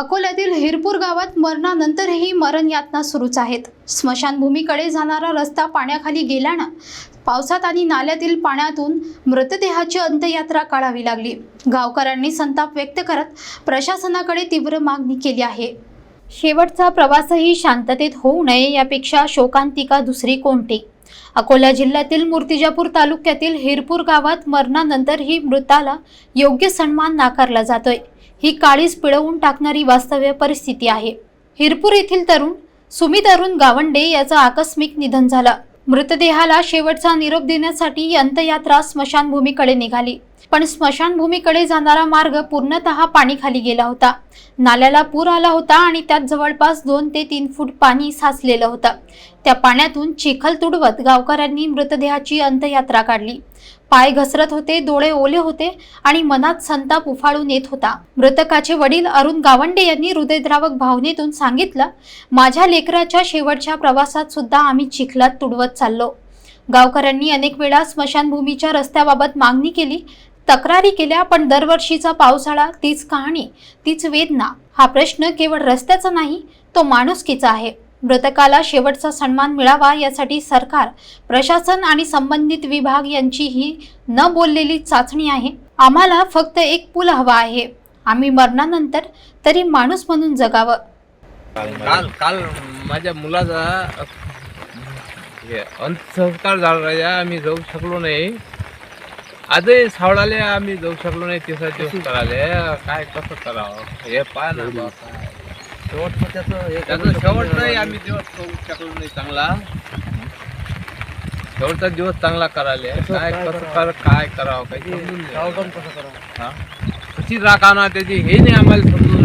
अकोल्यातील हिरपूर गावात मरणानंतरही मरण यातना सुरूच आहेत. स्मशानभूमीकडे जाणारा रस्ता पाण्याखाली गेल्यानं पावसात आणि नाल्यातील पाण्यातून मृतदेहाची अंत्ययात्रा काढावी लागली. गावकऱ्यांनी संताप व्यक्त करत प्रशासनाकडे तीव्र मागणी केली आहे. शेवटचा प्रवासही शांततेत होऊ नये यापेक्षा शोकांतिका दुसरी कोणती? अकोला जिल्ह्यातील मूर्तिजापूर तालुक्यातील हिरपूर गावात मरणानंतर ही मृताला योग्य सन्मान नाकारला जातोय. ही काळीच पिळवून टाकणारी वास्तव्य परिस्थिती आहे. हिरपूर येथील तरुण सुमित अरुण गावंडे याचं आकस्मिक निधन झालं. मृतदेहाला शेवटचा निरोप देण्यासाठी अंतयात्रा स्मशानभूमीकडे निघाली. पण स्मशानभूमीकडे जाणारा मार्ग पूर्णतः पाणीखाली गेला होता. नाल्याला पूर आला होता आणि त्यात जवळपास दोन ते तीन फूट पाणी साचलेलं होतं. त्या पाण्यातून चिखल तुडवत गावकऱ्यांनी मृतदेहाची अंत्ययात्रा काढली. पाय घसरत होते डोळे ओले होते आणि मनात संताप उफाळून येत होता. मृतकाचे वडील अरुण गावंडे यांनी हृदयद्रावक भावनेतून सांगितलं माझ्या लेकराच्या शेवटच्या प्रवासात सुद्धा आम्ही चिखलात तुडवत चाललो. गावकऱ्यांनी अनेक वेळा स्मशानभूमीच्या रस्त्याबाबत मागणी केली तक्रारी केल्या पण दरवर्षीचा पावसाळा तीच कहाणी तीच वेदना हा प्रश्न केवळ रस्त्याचा नाही तो माणुसकीचा आहे. मृतकाला शेवटचा सन्मान मिळावा यासाठी सरकार प्रशासन आणि संबंधित विभाग यांची ही न बोललेली चाचणी आहे. आम्हाला फक्त एक पूल हवा आहे. आम्ही मरणानंतर तरी माणूस म्हणून जगावं. काल काल माझ्या मुलाचा अंत्यसंस्कार झाला राजा आम्ही जाऊ शकलो नाही. आजही सावडाले आम्ही जाऊ शकलो नाही तिसरा दिवस करायला काय कसं करावं? हे पाय ना बा काय. त्याचा शेवट नाही. आम्ही दिवस करू शकलो नाही चांगला. शेवटचा दिवस चांगला करायला काय कसं कर काय करावं काही समजून नाही. हा? कशी राखाना त्याची हे नाही आम्हाला समजून